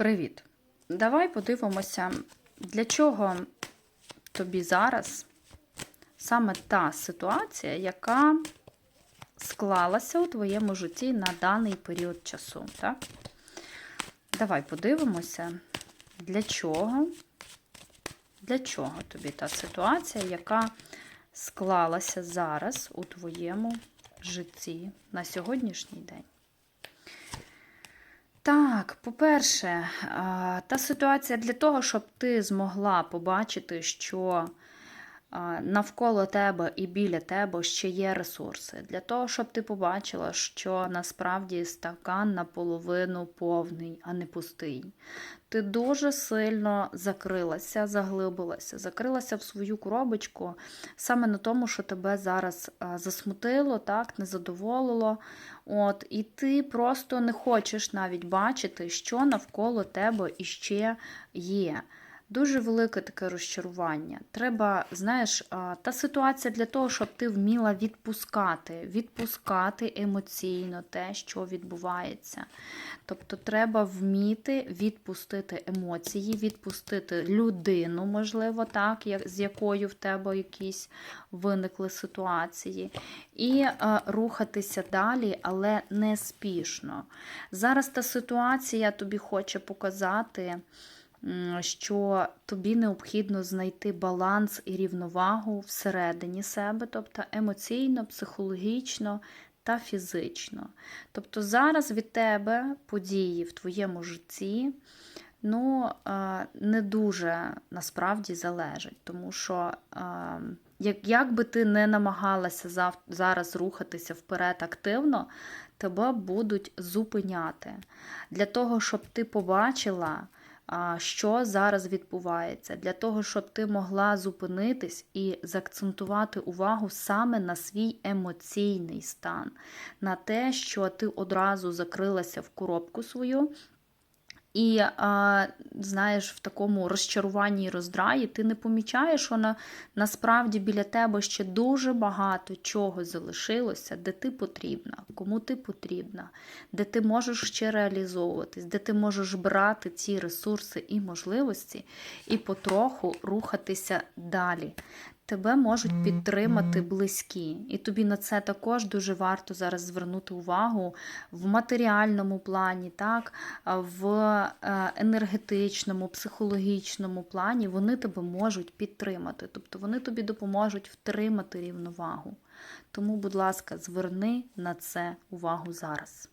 Привіт! Давай подивимося, для чого тобі зараз саме та ситуація, яка склалася у твоєму житті на даний період часу. Так? Давай подивимося, для чого, для чого тобі та ситуація, яка склалася зараз у твоєму житті на сьогоднішній день. Так, по-перше, та ситуація для того, щоб ти змогла побачити, що навколо тебе і біля тебе ще є ресурси. Для того, щоб ти побачила, що насправді стакан наполовину повний, а не пустий. Ти дуже сильно закрилася, заглибилася, закрилася в свою коробочку саме на тому, що тебе зараз засмутило, так, не задоволило. От, І ти просто не хочеш навіть бачити, що навколо тебе іще є. Дуже велике таке розчарування. Треба, знаєш, та ситуація для того, щоб ти вміла відпускати, відпускати емоційно те, що відбувається. Тобто треба вміти відпустити емоції, відпустити людину, можливо, так, з якою в тебе якісь виникли ситуації, і рухатися далі, але не спішно. Зараз та ситуація тобі хоче показати що тобі необхідно знайти баланс і рівновагу всередині себе, тобто емоційно, психологічно та фізично. Тобто зараз від тебе події в твоєму житті ну, е, не дуже насправді залежать, тому що. е, Як, як би ти не намагалася зараз рухатися вперед активно, тебе будуть зупиняти. Для того, щоб ти побачила, що зараз відбувається, для того, щоб ти могла зупинитись і заакцентувати увагу саме на свій емоційний стан, на те, що ти одразу закрилася в коробку свою. І, знаєш, в такому розчаруванні і роздраї ти не помічаєш, що на, насправді біля тебе ще дуже багато чого залишилося, де ти потрібна, кому ти потрібна, де ти можеш ще реалізовуватись, де ти можеш брати ці ресурси і можливості і потроху рухатися далі. Тебе можуть підтримати близькі, і тобі на це також дуже варто зараз звернути увагу в матеріальному плані, так, в е, енергетичному, психологічному плані вони тебе можуть підтримати, тобто вони тобі допоможуть втримати рівновагу. Тому, будь ласка, зверни на це увагу зараз.